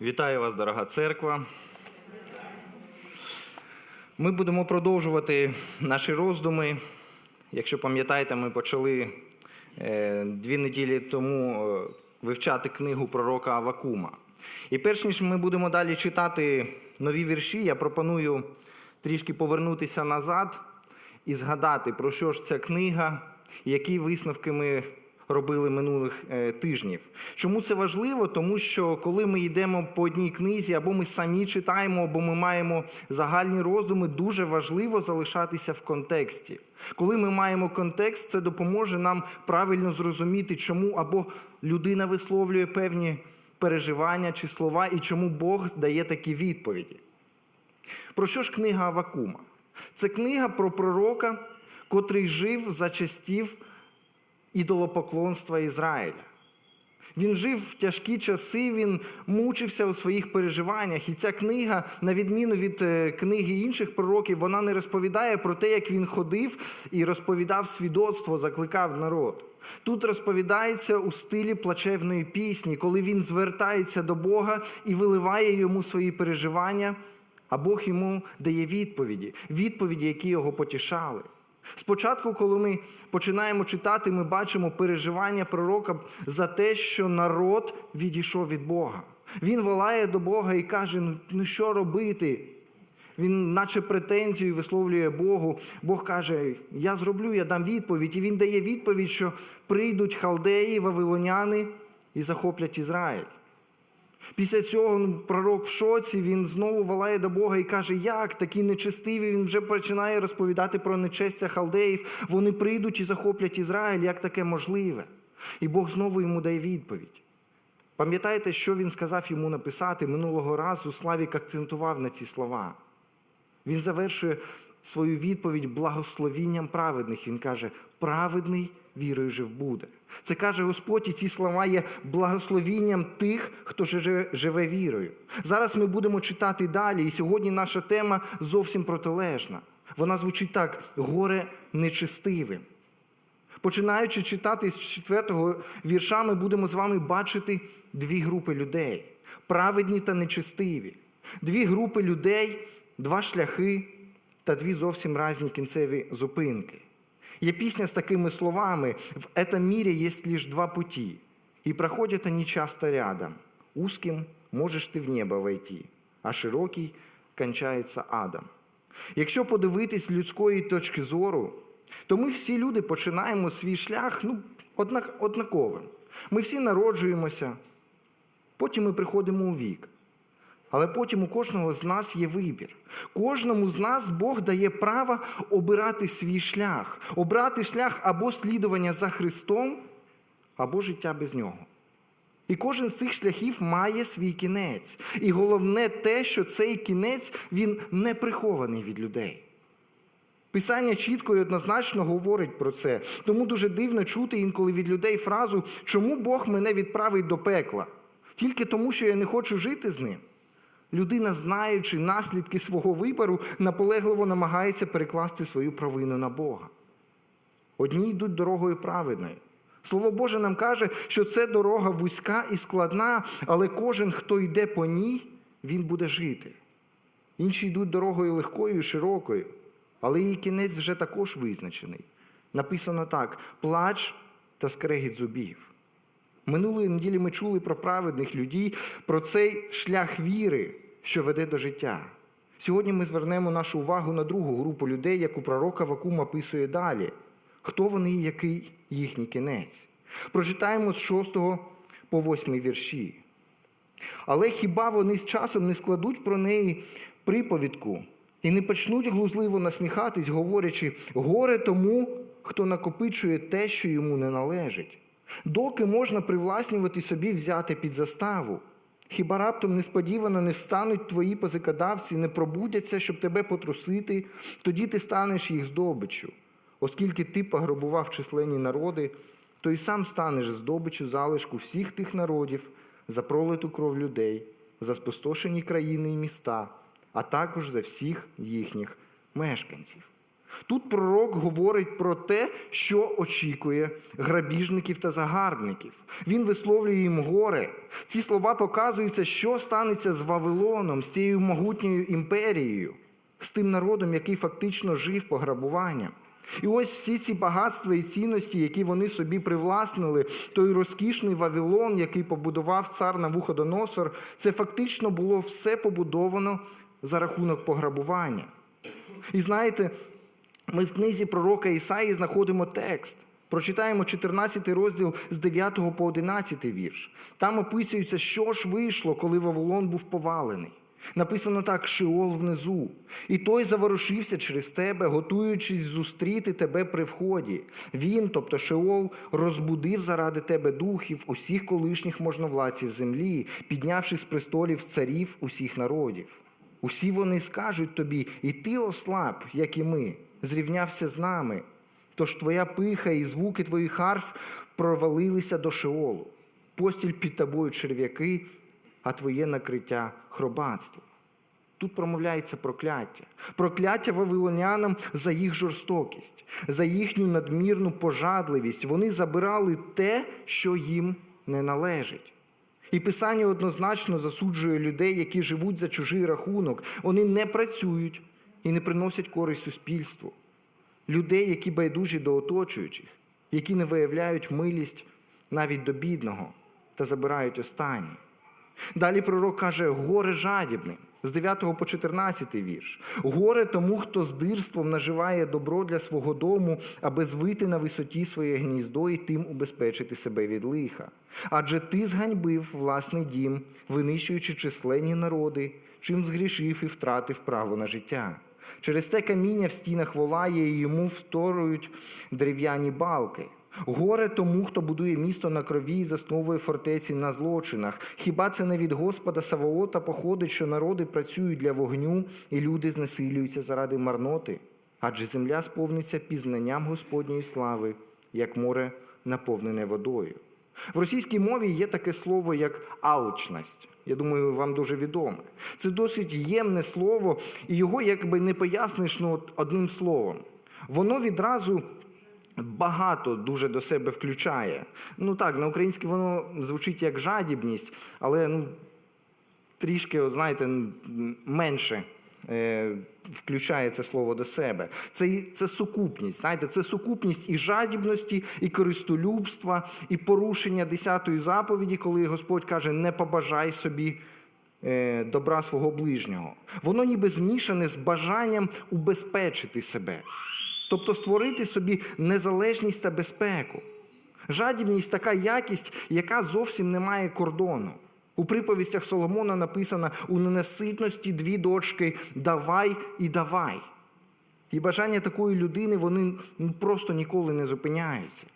Вітаю вас, дорога церква. Ми будемо продовжувати наші роздуми. Якщо пам'ятаєте, ми почали е, дві неділі тому е, вивчати книгу пророка Авакума. І перш ніж ми будемо далі читати нові вірші, я пропоную трішки повернутися назад і згадати, про що ж ця книга, які висновки ми робили минулих е, тижнів. Чому це важливо? Тому що коли ми йдемо по одній книзі, або ми самі читаємо, або ми маємо загальні роздуми, дуже важливо залишатися в контексті. Коли ми маємо контекст, це допоможе нам правильно зрозуміти, чому або людина висловлює певні переживання чи слова, і чому Бог дає такі відповіді. Про що ж книга Авакума? Це книга про пророка, котрий жив за частів ідолопоклонства Ізраїля. Він жив в тяжкі часи, він мучився у своїх переживаннях. І ця книга, на відміну від е, книги інших пророків, вона не розповідає про те, як він ходив і розповідав свідоцтво, закликав народ. Тут розповідається у стилі плачевної пісні, коли він звертається до Бога і виливає йому свої переживання, а Бог йому дає відповіді, відповіді, які його потішали. Спочатку, коли ми починаємо читати, ми бачимо переживання пророка за те, що народ відійшов від Бога. Він волає до Бога і каже: ну, ну що робити? Він, наче претензію, висловлює Богу. Бог каже: Я зроблю, я дам відповідь. І він дає відповідь, що прийдуть халдеї, вавилоняни і захоплять Ізраїль. Після цього пророк в шоці, він знову волає до Бога і каже, як такі нечестиві, він вже починає розповідати про нечестя халдеїв. Вони прийдуть і захоплять Ізраїль, як таке можливе? І Бог знову йому дає відповідь. Пам'ятаєте, що він сказав йому написати минулого разу? Славік акцентував на ці слова. Він завершує свою відповідь благословінням праведних. Він каже: праведний вірою жив буде. Це каже Господь, і ці слова є благословінням тих, хто живе, вірою. Зараз ми будемо читати далі, і сьогодні наша тема зовсім протилежна. Вона звучить так: горе нечестивим. Починаючи читати з четвертого вірша, ми будемо з вами бачити дві групи людей: праведні та нечестиві. Дві групи людей, два шляхи та дві зовсім різні кінцеві зупинки. Є пісня з такими словами: в этом мире есть лишь два пути, и проходят они часто рядом. Узким можеш ти в небо войти, а широкий кончається адом. Якщо подивитись людської точки зору, то ми всі люди починаємо свій шлях ну, однак, однаковим. Ми всі народжуємося, потім ми приходимо у вік. Але потім у кожного з нас є вибір. Кожному з нас Бог дає право обирати свій шлях, обрати шлях або слідування за Христом, або життя без нього. І кожен з цих шляхів має свій кінець. І головне те, що цей кінець він не прихований від людей. Писання чітко і однозначно говорить про це. Тому дуже дивно чути інколи від людей фразу, чому Бог мене відправить до пекла? Тільки тому, що я не хочу жити з ним. Людина, знаючи наслідки свого вибору, наполегливо намагається перекласти свою провину на Бога. Одні йдуть дорогою праведною. Слово Боже нам каже, що це дорога вузька і складна, але кожен, хто йде по ній, він буде жити. Інші йдуть дорогою легкою і широкою, але її кінець вже також визначений. Написано так: плач та скрегіт зубів. Минулої неділі ми чули про праведних людей, про цей шлях віри, що веде до життя. Сьогодні ми звернемо нашу увагу на другу групу людей, яку пророка Вакум описує далі. Хто вони і який їхній кінець? Прочитаємо з 6 по 8 вірші. Але хіба вони з часом не складуть про неї приповідку і не почнуть глузливо насміхатись, говорячи горе тому, хто накопичує те, що йому не належить? Доки можна привласнювати собі взяти під заставу? Хіба раптом несподівано не встануть твої позикодавці, не пробудяться, щоб тебе потрусити, тоді ти станеш їх здобиччю. Оскільки ти пограбував численні народи, то й сам станеш здобиччю залишку всіх тих народів, за пролиту кров людей, за спустошені країни і міста, а також за всіх їхніх мешканців. Тут пророк говорить про те, що очікує грабіжників та загарбників. Він висловлює їм горе. Ці слова показуються, що станеться з Вавилоном, з цією могутньою імперією, з тим народом, який фактично жив пограбуванням. І ось всі ці багатства і цінності, які вони собі привласнили, той розкішний Вавилон, який побудував цар Навуходоносор, це фактично було все побудовано за рахунок пограбування. І знаєте, ми в книзі пророка Ісаї знаходимо текст. Прочитаємо 14 розділ з 9 по 11 вірш. Там описується, що ж вийшло, коли Вавилон був повалений. Написано так: Шиол внизу. І той заворушився через тебе, готуючись зустріти тебе при вході. Він, тобто Шеол, розбудив заради тебе духів усіх колишніх можновладців землі, піднявши з престолів царів усіх народів. Усі вони скажуть тобі, і ти ослаб, як і ми, зрівнявся з нами. Тож твоя пиха і звуки твоїх харф провалилися до Шеолу. Постіль під тобою черв'яки, а твоє накриття хробатство. Тут промовляється прокляття. Прокляття вавилонянам за їх жорстокість, за їхню надмірну пожадливість. Вони забирали те, що їм не належить. І Писання однозначно засуджує людей, які живуть за чужий рахунок. Вони не працюють і не приносять користь суспільству. Людей, які байдужі до оточуючих, які не виявляють милість навіть до бідного та забирають останнє. Далі пророк каже: горе жадібним з 9 по 14 вірш. Горе тому, хто з дирством наживає добро для свого дому, аби звити на висоті своє гніздо і тим убезпечити себе від лиха. Адже ти зганьбив власний дім, винищуючи численні народи, чим згрішив і втратив право на життя. Через те каміння в стінах волає, і йому вторують дерев'яні балки. Горе тому, хто будує місто на крові і засновує фортеці на злочинах. Хіба це не від Господа Саваота походить, що народи працюють для вогню, і люди знесилюються заради марноти? Адже земля сповниться пізнанням Господньої слави, як море наповнене водою. В російській мові є таке слово, як алчність. Я думаю, вам дуже відоме. Це досить ємне слово, і його якби не поясниш ну, одним словом. Воно відразу багато дуже до себе включає. Ну так, на українській воно звучить як жадібність, але ну, трішки, от, знаєте, менше. Е, Включає це слово до себе. Це, це сукупність. Знаєте, це сукупність і жадібності, і користолюбства, і порушення десятої заповіді, коли Господь каже: не побажай собі е, добра свого ближнього. Воно ніби змішане з бажанням убезпечити себе, тобто створити собі незалежність та безпеку. Жадібність така якість, яка зовсім не має кордону. У приповістях Соломона написано у ненаситності дві дочки давай і давай. І бажання такої людини вони ну, просто ніколи не зупиняються.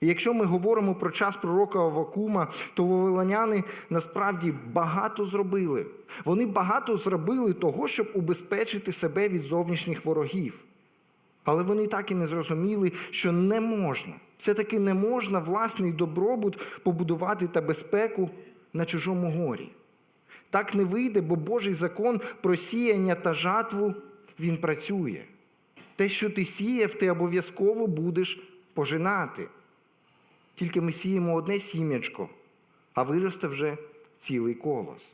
І якщо ми говоримо про час пророка Авакума, то вавилоняни насправді багато зробили. Вони багато зробили того, щоб убезпечити себе від зовнішніх ворогів. Але вони так і не зрозуміли, що не можна. Все-таки не можна власний добробут побудувати та безпеку на чужому горі. Так не вийде, бо Божий закон про сіяння та жатву він працює. Те, що ти сіяв, ти обов'язково будеш пожинати. Тільки ми сіємо одне сім'ячко, а виросте вже цілий колос.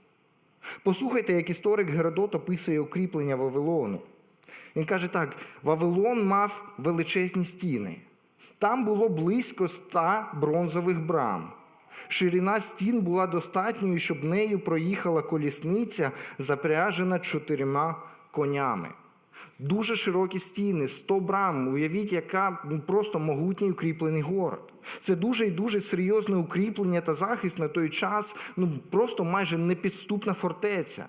Послухайте, як історик Геродот описує укріплення Вавилону. Він каже так: Вавилон мав величезні стіни. Там було близько ста бронзових брам. Ширина стін була достатньою, щоб нею проїхала колісниця, запряжена чотирма конями. Дуже широкі стіни, 100 брам. Уявіть, яка ну, просто могутній укріплений город. Це дуже і дуже серйозне укріплення та захист на той час, ну просто майже непідступна фортеця,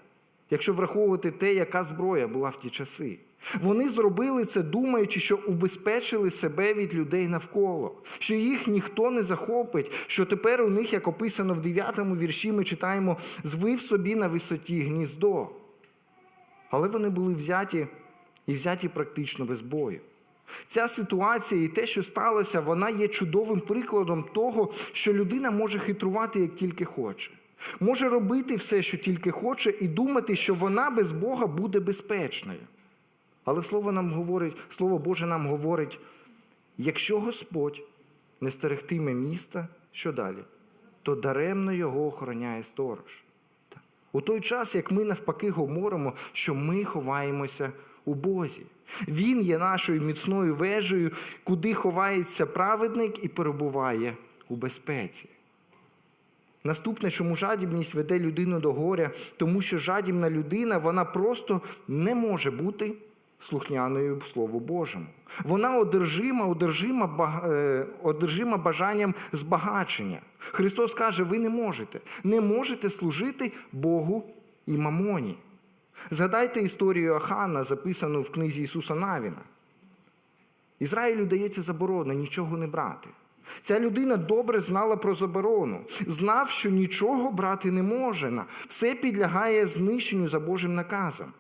якщо враховувати те, яка зброя була в ті часи. Вони зробили це, думаючи, що убезпечили себе від людей навколо, що їх ніхто не захопить, що тепер у них, як описано в 9 вірші, ми читаємо, звив собі на висоті гніздо. Але вони були взяті і взяті практично без бою. Ця ситуація і те, що сталося, вона є чудовим прикладом того, що людина може хитрувати як тільки хоче. Може робити все, що тільки хоче, і думати, що вона без Бога буде безпечною. Але слово нам говорить, слово Боже нам говорить, якщо Господь не стерегтиме міста, що далі? То даремно його охороняє сторож. У той час, як ми навпаки говоримо, що ми ховаємося у Бозі. Він є нашою міцною вежею, куди ховається праведник і перебуває у безпеці. Наступне, чому жадібність веде людину до горя, тому що жадібна людина вона просто не може бути слухняною Слову Божому. Вона одержима, одержима, е, одержима бажанням збагачення. Христос каже: ви не можете, не можете служити Богу і мамоні. Згадайте історію Ахана, записану в книзі Ісуса Навіна. Ізраїлю дається заборона нічого не брати. Ця людина добре знала про заборону, знав, що нічого брати не можна, все підлягає знищенню за Божим наказом.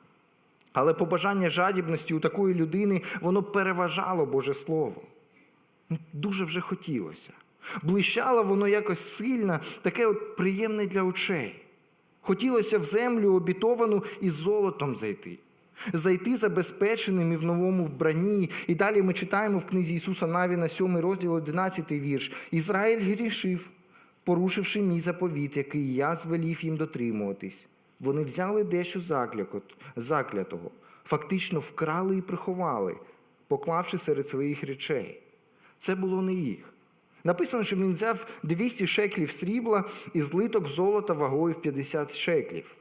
Але побажання жадібності у такої людини воно переважало Боже Слово. Ну, Дуже вже хотілося. Блищало воно якось сильно, таке от приємне для очей. Хотілося в землю обітовану із золотом зайти. Зайти забезпеченим і в новому вбранні. І далі ми читаємо в книзі Ісуса Навіна, 7 розділ, 11 вірш. Ізраїль грішив, порушивши мій заповіт, який я звелів їм дотримуватись. Вони взяли дещо заклятого, фактично вкрали і приховали, поклавши серед своїх речей. Це було не їх. Написано, що він взяв 200 шеклів срібла і злиток золота вагою в 50 шеклів.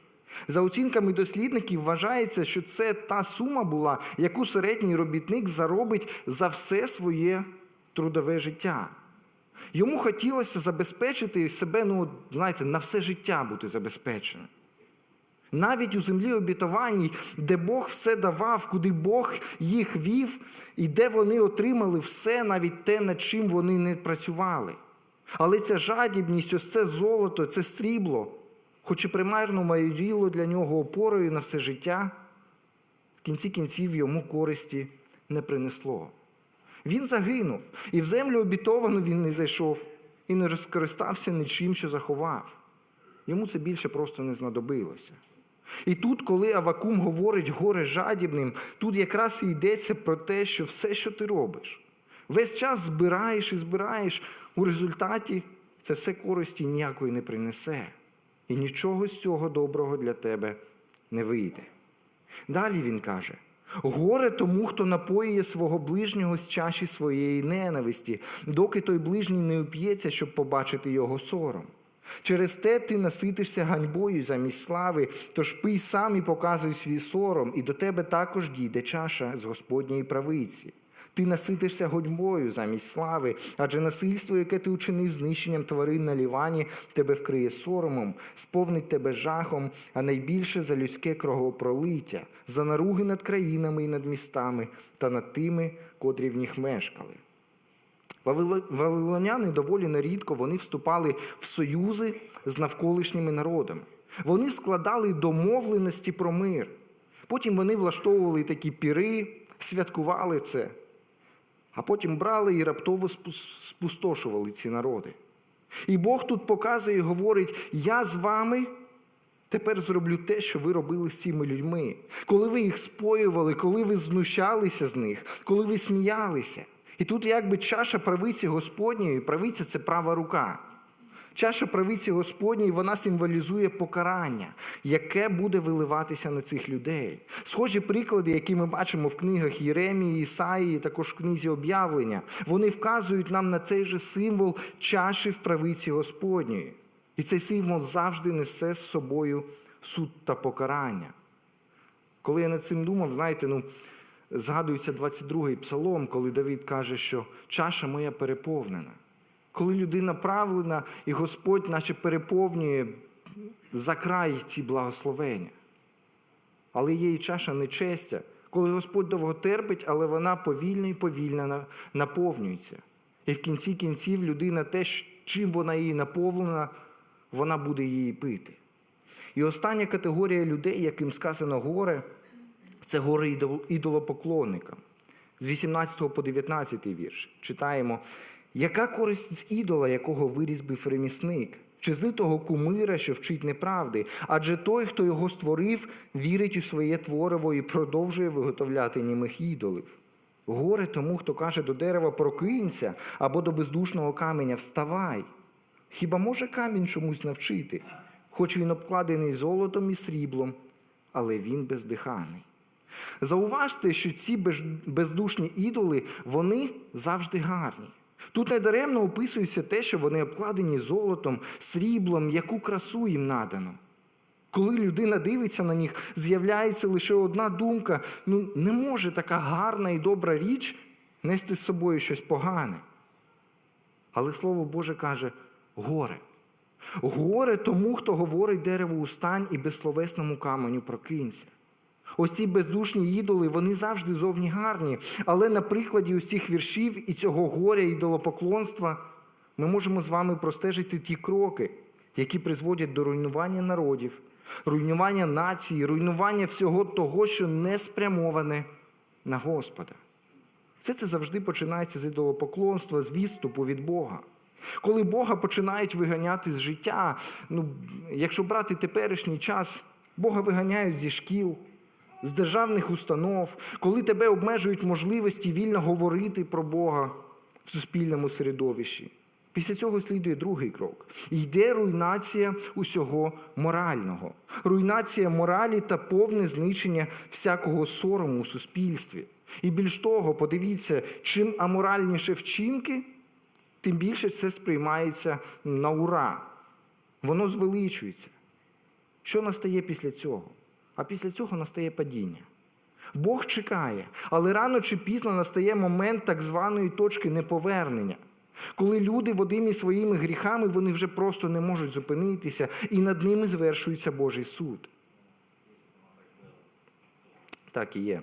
За оцінками дослідників, вважається, що це та сума була, яку середній робітник заробить за все своє трудове життя. Йому хотілося забезпечити себе, ну, знаєте, на все життя бути забезпеченим. Навіть у землі обітованій, де Бог все давав, куди Бог їх вів, і де вони отримали все, навіть те, над чим вони не працювали. Але ця жадібність, ось це золото, це стрібло, хоч і примарно майоріло для нього опорою на все життя, в кінці кінців йому користі не принесло. Він загинув, і в землю обітовану він не зайшов, і не розкористався нічим, що заховав. Йому це більше просто не знадобилося. І тут, коли Авакум говорить горе жадібним, тут якраз і йдеться про те, що все, що ти робиш, весь час збираєш і збираєш, у результаті це все користі ніякої не принесе. І нічого з цього доброго для тебе не вийде. Далі він каже: горе тому, хто напоює свого ближнього з чаші своєї ненависті, доки той ближній не уп'ється, щоб побачити його сором. Через те ти наситишся ганьбою замість слави, тож пий сам і показуй свій сором, і до тебе також дійде чаша з Господньої правиці. Ти наситишся ганьбою замість слави, адже насильство, яке ти учинив знищенням тварин на лівані, тебе вкриє соромом, сповнить тебе жахом, а найбільше за людське кровопролиття, за наруги над країнами і над містами та над тими, котрі в них мешкали. Вавило- Вавилоняни доволі нерідко вони вступали в союзи з навколишніми народами. Вони складали домовленості про мир. Потім вони влаштовували такі піри, святкували це, а потім брали і раптово спустошували ці народи. І Бог тут показує і говорить: я з вами тепер зроблю те, що ви робили з цими людьми. Коли ви їх споювали, коли ви знущалися з них, коли ви сміялися. І тут якби чаша правиці Господньої, правиця це права рука. Чаша правиці Господньої вона символізує покарання, яке буде виливатися на цих людей. Схожі приклади, які ми бачимо в книгах Єремії, Ісаїї, також в книзі об'явлення, вони вказують нам на цей же символ чаші в правиці Господньої. І цей символ завжди несе з собою суд та покарання. Коли я над цим думав, знаєте, ну, згадується 22-й псалом, коли Давид каже, що чаша моя переповнена. Коли людина правильна, і Господь наче переповнює за край ці благословення. Але є і чаша нечестя, коли Господь довго терпить, але вона повільно і повільно наповнюється. І в кінці кінців людина те, чим вона її наповнена, вона буде її пити. І остання категорія людей, яким сказано горе, це горе ідол- ідолопоклонникам. З 18 по 19 вірш читаємо, яка користь з ідола, якого вирізбив ремісник, чи злитого кумира, що вчить неправди, адже той, хто його створив, вірить у своє твориво і продовжує виготовляти німих ідолів. Горе тому, хто каже до дерева прокинься, або до бездушного каменя вставай. Хіба може камінь чомусь навчити, хоч він обкладений золотом і сріблом, але він бездиханий. Зауважте, що ці бездушні ідоли, вони завжди гарні. Тут недаремно описується те, що вони обкладені золотом, сріблом, яку красу їм надано. Коли людина дивиться на них, з'являється лише одна думка: ну не може така гарна і добра річ нести з собою щось погане. Але Слово Боже каже: горе. Горе тому, хто говорить дереву устань і безсловесному каменю прокинься. Ось ці бездушні ідоли, вони завжди зовні гарні, але на прикладі усіх віршів і цього горя ідолопоклонства ми можемо з вами простежити ті кроки, які призводять до руйнування народів, руйнування нації, руйнування всього того, що не спрямоване на Господа. Все це завжди починається з ідолопоклонства, з відступу від Бога. Коли Бога починають виганяти з життя, ну, якщо брати теперішній час, Бога виганяють зі шкіл, з державних установ, коли тебе обмежують можливості вільно говорити про Бога в суспільному середовищі. Після цього слідує другий крок. Йде руйнація усього морального, руйнація моралі та повне знищення всякого сорому у суспільстві. І більш того, подивіться, чим аморальніше вчинки, тим більше це сприймається на ура. Воно звеличується. Що настає після цього? А після цього настає падіння. Бог чекає, але рано чи пізно настає момент так званої точки неповернення, коли люди водимі своїми гріхами вони вже просто не можуть зупинитися, і над ними звершується Божий суд. Так і є.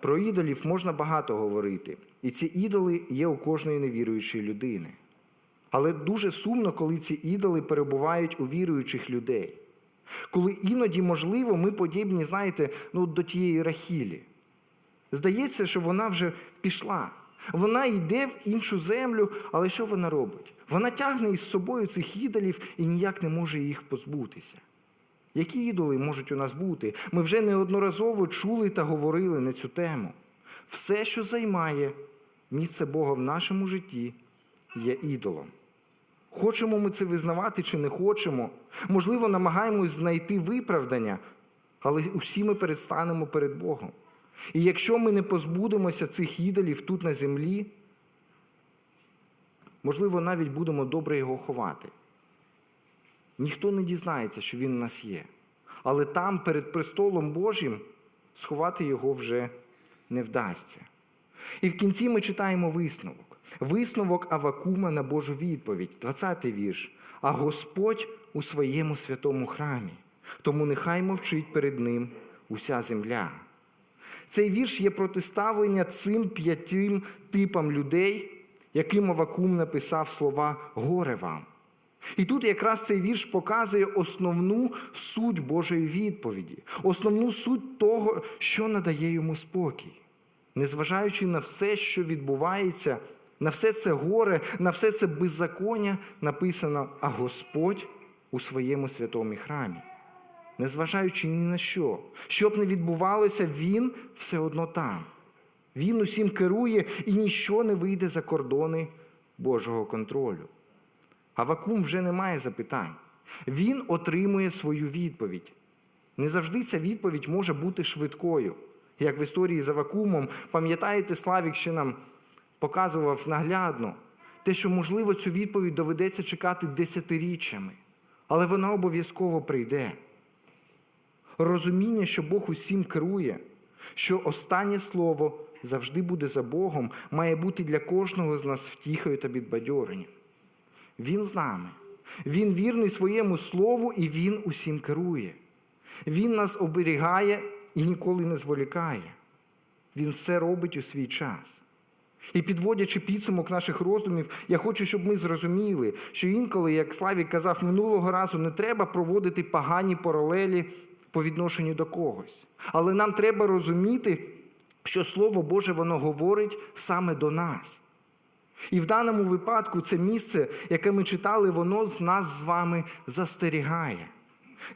Про ідолів можна багато говорити, і ці ідоли є у кожної невіруючої людини. Але дуже сумно, коли ці ідоли перебувають у віруючих людей. Коли іноді, можливо, ми подібні, знаєте, ну, до тієї Рахілі. Здається, що вона вже пішла. Вона йде в іншу землю, але що вона робить? Вона тягне із собою цих ідолів і ніяк не може їх позбутися. Які ідоли можуть у нас бути? Ми вже неодноразово чули та говорили на цю тему. Все, що займає місце Бога в нашому житті, є ідолом. Хочемо ми це визнавати чи не хочемо, можливо, намагаємось знайти виправдання, але усі ми перестанемо перед Богом. І якщо ми не позбудемося цих ідолів тут на землі, можливо, навіть будемо добре його ховати. Ніхто не дізнається, що він у нас є. Але там, перед престолом Божим, сховати його вже не вдасться. І в кінці ми читаємо висновок. Висновок Авакума на Божу відповідь, 20-й вірш. А Господь у своєму святому храмі, тому нехай мовчить перед ним уся земля. Цей вірш є протиставлення цим п'ятим типам людей, яким Авакум написав слова горе вам. І тут якраз цей вірш показує основну суть Божої відповіді, основну суть того, що надає йому спокій. Незважаючи на все, що відбувається, на все це горе, на все це беззаконня, написано, а Господь у своєму святому храмі. Незважаючи ні на що, що б не відбувалося, Він все одно там. Він усім керує і ніщо не вийде за кордони Божого контролю. Авакум вже не має запитань. Він отримує свою відповідь. Не завжди ця відповідь може бути швидкою. Як в історії з Авакумом, пам'ятаєте, Славік ще нам показував наглядно те, що, можливо, цю відповідь доведеться чекати десятиріччями, але вона обов'язково прийде. Розуміння, що Бог усім керує, що останнє слово завжди буде за Богом, має бути для кожного з нас втіхою та підбадьоренням. Він з нами. Він вірний своєму слову і Він усім керує. Він нас оберігає і ніколи не зволікає. Він все робить у свій час. І підводячи підсумок наших роздумів, я хочу, щоб ми зрозуміли, що інколи, як Славік казав минулого разу, не треба проводити погані паралелі по відношенню до когось. Але нам треба розуміти, що Слово Боже воно говорить саме до нас. І в даному випадку це місце, яке ми читали, воно з нас з вами застерігає.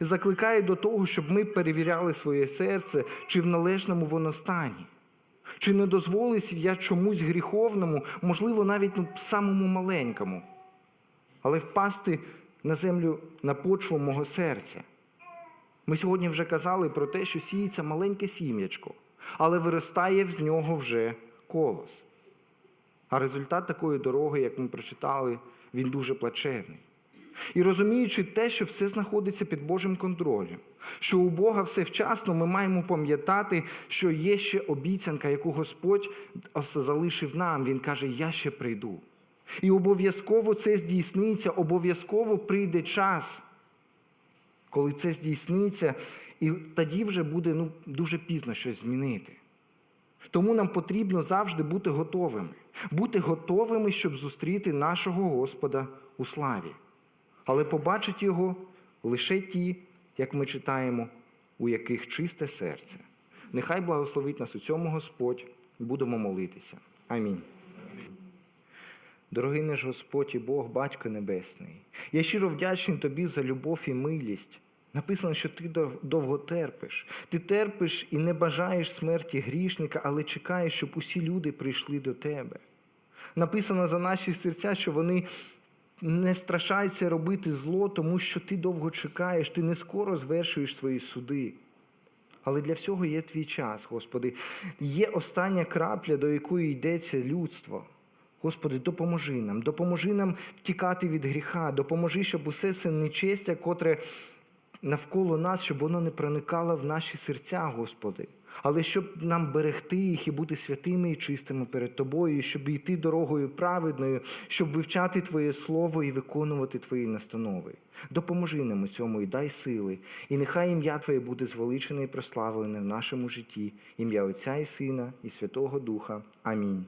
Закликає до того, щоб ми перевіряли своє серце, чи в належному воно стані. Чи не дозволив я чомусь гріховному, можливо, навіть ну, самому маленькому, але впасти на землю на почву мого серця. Ми сьогодні вже казали про те, що сіється маленьке сім'ячко, але виростає з нього вже колос. А результат такої дороги, як ми прочитали, він дуже плачевний. І розуміючи те, що все знаходиться під Божим контролем, що у Бога все вчасно, ми маємо пам'ятати, що є ще обіцянка, яку Господь залишив нам. Він каже: Я ще прийду. І обов'язково це здійсниться, обов'язково прийде час, коли це здійсниться, і тоді вже буде ну, дуже пізно щось змінити. Тому нам потрібно завжди бути готовими, бути готовими, щоб зустріти нашого Господа у славі. Але побачать його лише ті, як ми читаємо, у яких чисте серце. Нехай благословить нас у цьому Господь, будемо молитися. Амінь. Дорогий наш Господь і Бог, Батько Небесний, я щиро вдячний Тобі за любов і милість. Написано, що ти довго терпиш. Ти терпиш і не бажаєш смерті грішника, але чекаєш, щоб усі люди прийшли до тебе. Написано за наші серця, що вони не страшаться робити зло, тому що ти довго чекаєш, ти не скоро звершуєш свої суди. Але для всього є твій час, Господи. Є остання крапля, до якої йдеться людство. Господи, допоможи нам, допоможи нам втікати від гріха, допоможи, щоб усе це нечестя, котре навколо нас, щоб воно не проникало в наші серця, Господи. Але щоб нам берегти їх і бути святими і чистими перед Тобою, щоб йти дорогою праведною, щоб вивчати Твоє Слово і виконувати Твої настанови. Допоможи нам у цьому і дай сили. І нехай ім'я Твоє буде звеличене і прославлене в нашому житті, ім'я Отця і Сина, і Святого Духа. Амінь.